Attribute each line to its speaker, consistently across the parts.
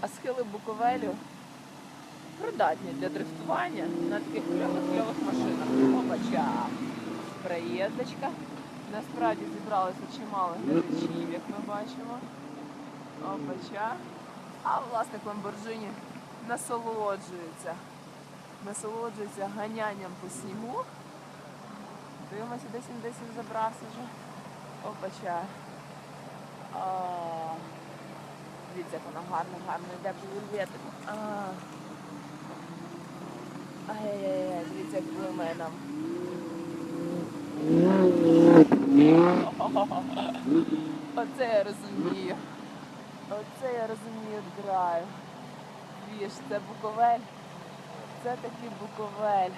Speaker 1: А схили Буковелю придатні для дрифтування на таких кльових-кльових машинах. Опача. Приєздочка. Насправді зібралося чимало глядачів, як ми бачимо. Опача. А власник Ламборджині насолоджується. Насолоджується ганянням по снігу. Дивимося, десь він десь він забрався вже. Опача. Дивіться, як вона гарно, гарно йде по вельветику. Ай-яй-яй, дивіться, як блимає нам. Оце я розумію. Оце я розумію драйв. Віж, це Буковель. Це такий Буковель.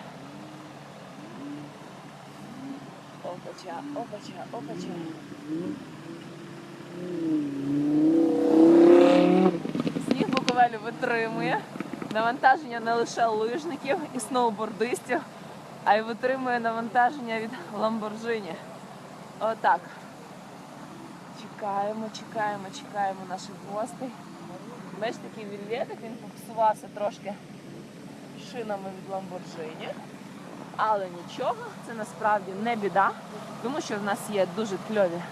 Speaker 1: Опача, опача, опача. Сніг Буковелю витримує. Навантаження не лише лижників і сноубордистів, а й витримує навантаження від Ламборджині. Отак. Чекаємо, чекаємо, чекаємо наших гостей. Бачиш, такий вільветик, він попсувався трошки шинами від Ламборджині. Але нічого, це насправді не біда, тому що в нас є дуже кльові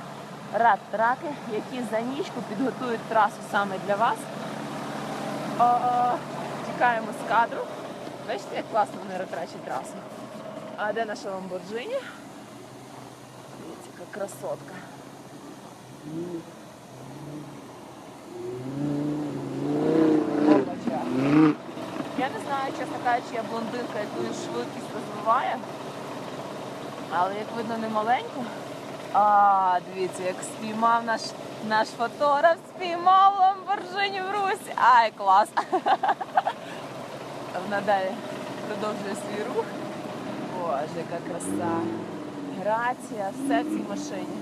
Speaker 1: рад-траки, які за нічку підготують трасу саме для вас. Тікаємо з кадру. Бачите, як класно вони ретрачать трасу. А де наша Ламборджині? Дивіться, яка красотка. Я не знаю, чесно кажучи, я блондинка, яку швидкість розвиває. Але як видно, не маленьку. А, дивіться, як спіймав наш, наш фотограф, спіймав Ламборджині в Русі. Ай, клас! Вона далі продовжує свій рух. Боже, яка краса. Грація, все в цій машині.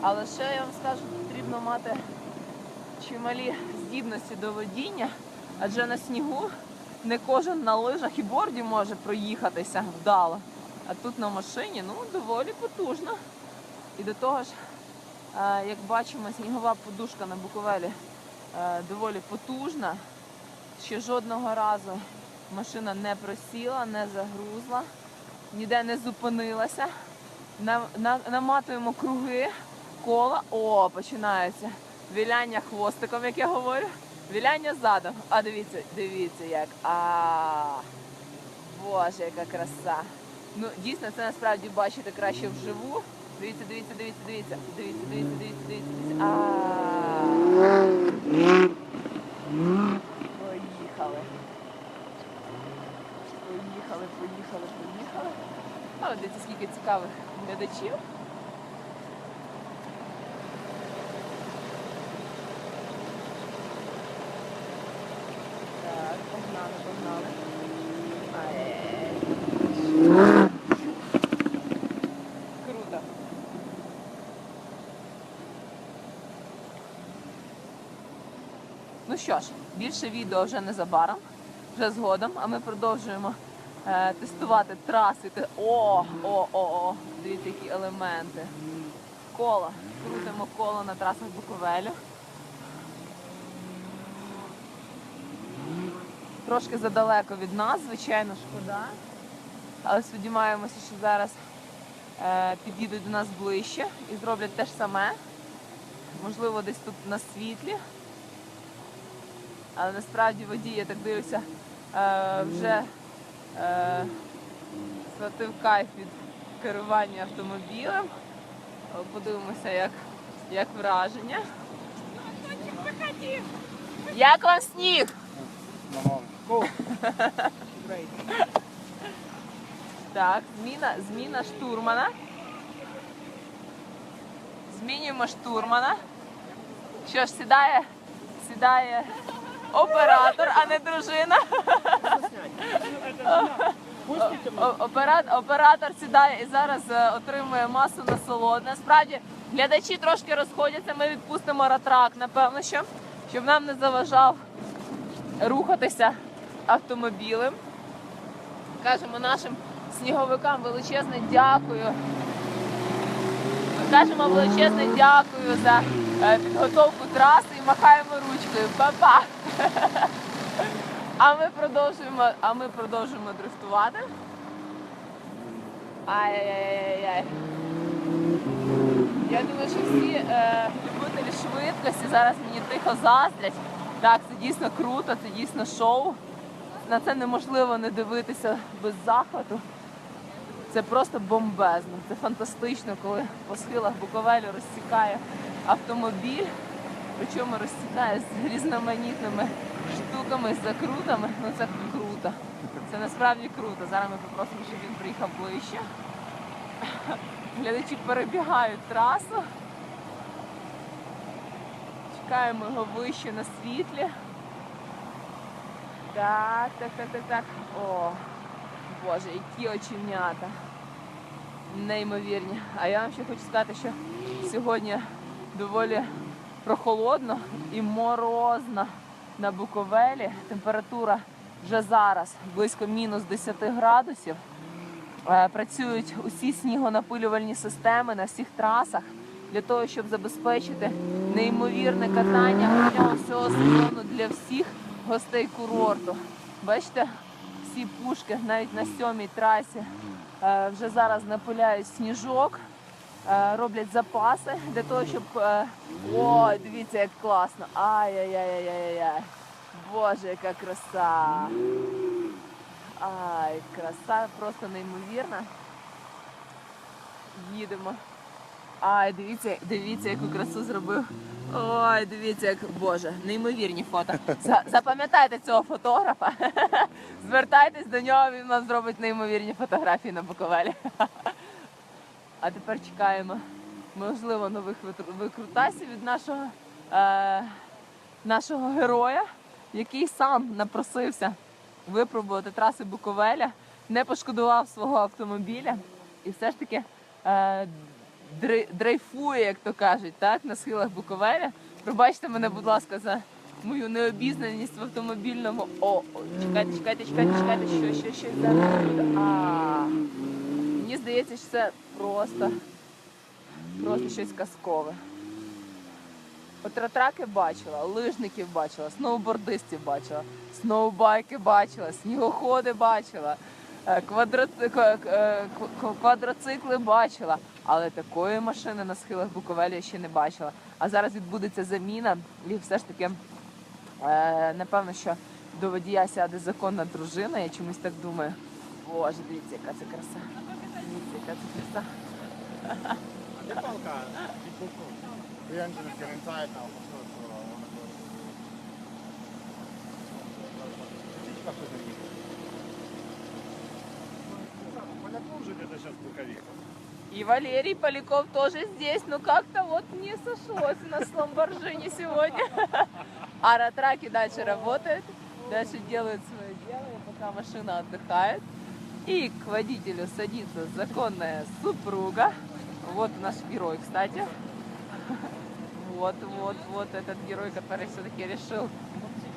Speaker 1: Але ще я вам скажу, потрібно мати чималі здібності до водіння, адже на снігу не кожен на лижах і борді може проїхатися вдало. А тут на машині ну, доволі потужно. І до того ж, як бачимо, снігова подушка на Буковелі доволі потужна. Ще жодного разу машина не просіла, не загрузла, ніде не зупинилася. На- на- Наматуємо круги, кола. О, починається. Віляння хвостиком, як я говорю. Віляння задом. А дивіться, дивіться як. А Боже, яка краса. Ну, дійсно, це насправді бачити краще вживу. Дивіться, дивіться, дивіться, дивіться. Дивіться, дивіться, дивіться, дивіться, дивіться. Поїхали. Поїхали, поїхали, поїхали. Але дивіться, скільки цікавих глядачів. Ну що ж, більше відео вже незабаром, вже згодом, а ми продовжуємо е, тестувати траси. О, о, о, о, дивіться, які елементи. Коло. Крутимо коло на трасах Буковелю. Трошки задалеко від нас, звичайно, шкода. Але сподіваємося, що зараз е, підійдуть до нас ближче і зроблять те ж саме. Можливо, десь тут на світлі. Але насправді водій, я так дивлюся, е, вже е, схватив кайф від керування автомобілем. Подивимося, як, як враження. Як вам сніг? Так, зміна, зміна штурмана. Змінюємо штурмана. Що ж, сідає, сідає оператор, а не дружина. Оператор сідає і зараз е, отримує масу насолод. Насправді глядачі трошки розходяться. Ми відпустимо ратрак, напевно, що, щоб нам не заважав рухатися автомобілем. Кажемо нашим сніговикам величезне дякую Скажемо величезне дякую за підготовку траси і махаємо ручкою. Па-па! А ми продовжуємо, а ми продовжуємо дрифтувати. Ай-яй-яй-яй. Я думаю, що всі е, любителі швидкості зараз мені тихо заздрять. Так, це дійсно круто, це дійсно шоу. На це неможливо не дивитися без захвату. Це просто бомбезно. Це фантастично, коли по схилах Буковелю розсікає автомобіль, причому розсікає з різноманітними штуками, з закрутами. Ну це круто. Це насправді круто. Зараз ми попросимо, щоб він приїхав ближче. Глядачі перебігають трасу. Чекаємо його вище на світлі. Так, так, так, так, так. О, Боже, які оченята. Неймовірні. А я вам ще хочу сказати, що сьогодні доволі прохолодно і морозно на Буковелі. Температура вже зараз близько мінус 10 градусів. Е, Працюють усі снігонапилювальні системи на всіх трасах для того, щоб забезпечити неймовірне катання всього сезону для всіх гостей курорту. Бачите, всі пушки навіть на сьомій трасі е, вже зараз напиляють сніжок, роблять запаси для того, щоб. е, Ой, дивіться, як класно! Ай-яй-яй-яй-яй. Боже, яка краса! Ай, краса просто неймовірна. Їдемо. Ай, дивіться, дивіться, яку красу зробив. Ой, дивіться, як Боже, неймовірні фото. За- Запам'ятайте цього фотографа. Звертайтесь до нього, він вам зробить неймовірні фотографії на Буковелі. А тепер чекаємо, можливо, нових викрутасів від нашого, е, нашого героя, який сам напросився випробувати траси Буковеля, не пошкодував свого автомобіля і все ж таки е, дрейфує, як то кажуть, так, на схилах Буковеля. Пробачте мене, будь ласка, за мою необізнаність в автомобільному. О, чекайте, чекайте, чекайте, чекайте, що, що, що зараз. Мені здається, що це просто, просто щось казкове. От ратраки бачила, лижників бачила, сноубордистів бачила, сноубайки бачила, снігоходи бачила, е, е, к- квадроцикли бачила. Але такої машини на схилах Буковелі я ще не бачила. А зараз відбудеться заміна, і все ж таки, е, напевно, що до водія сяде законна дружина, я чомусь так думаю. Боже, дивіться, яка це краса. Дивіться, яка це краса.
Speaker 2: Де палка? The engine is getting tired now. So, so, I wanna go. Птичка подоїде. Поляков же где-то сейчас в Буковике.
Speaker 1: И Валерий Поляков тоже здесь, но как-то вот не сошлось у нас с Ламборджини сегодня. А ратраки дальше работают, дальше делают свое дело, и пока машина отдыхает. И к водителю садится законная супруга. Вот наш герой, кстати. Вот, вот, вот этот герой, который все-таки решил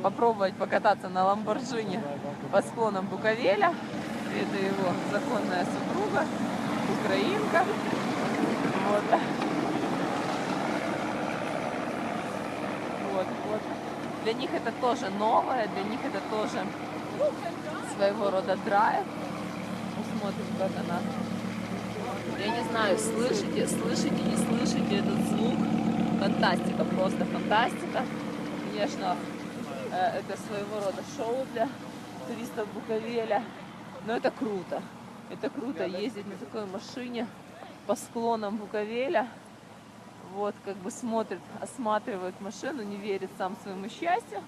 Speaker 1: попробовать покататься на Ламборджини по склонам Буковеля. Это его законная супруга, украинка. Вот. Вот, вот. Для них это тоже новое, для них это тоже своего рода драйв. Посмотрим, как она. Я не знаю, слышите, слышите, не слышите этот звук. Фантастика, просто фантастика. Конечно, э, это своего рода шоу для туристов Буковеля. Но это круто. Это круто ездить на такой машине по склонам Буковеля. Вот, как бы смотрит, осматривает машину, не верит сам своему счастью,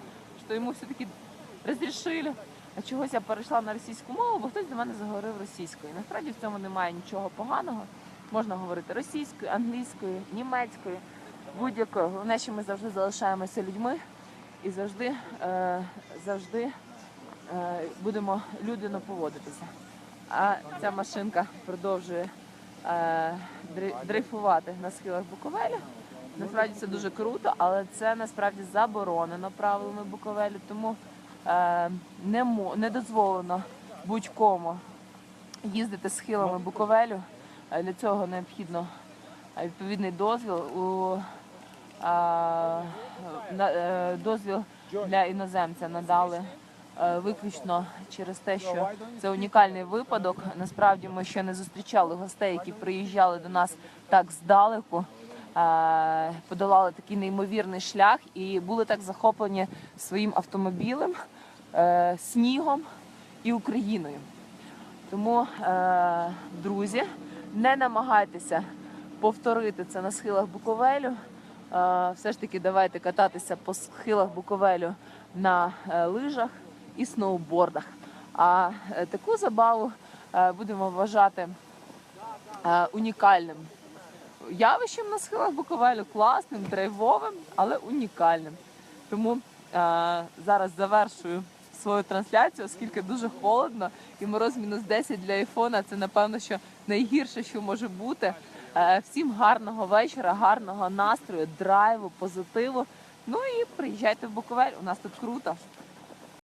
Speaker 1: що йому все-таки розрішили. Чогось я перейшла на російську мову, бо хтось до мене заговорив російською. Насправді в цьому немає нічого поганого. Можна говорити російською, англійською, німецькою, будь-якою. Головне, що ми завжди залишаємося людьми і завжди, е, завжди е, будемо людяно поводитися. А ця машинка продовжує е, дрейфувати на схилах Буковеля. Насправді це дуже круто, але це насправді заборонено правилами Буковелю, тому не, мо- не дозволено будь-кому їздити схилами Буковелю. Е, Для цього необхідно е, відповідний дозвіл у на- е, дозвіл для іноземця надали е, виключно через те, що це унікальний випадок. Насправді ми ще не зустрічали гостей, які приїжджали до нас так здалеку, е, подолали такий неймовірний шлях і були так захоплені своїм автомобілем, е, снігом і Україною. Тому, е, друзі, не намагайтеся повторити це на схилах Буковелю. Е, все ж таки, давайте кататися по схилах Буковелю на е, лижах і сноубордах. А е, таку забаву е, будемо вважати е, унікальним явищем на схилах Буковелю, класним, драйвовим, але унікальним. Тому е, зараз завершую свою трансляцію, оскільки дуже холодно і мороз мінус 10 для айфона. Це напевно, що найгірше, що може бути. Е, всім гарного вечора, гарного настрою, драйву, позитиву. Ну і приїжджайте в Буковель. У нас тут круто.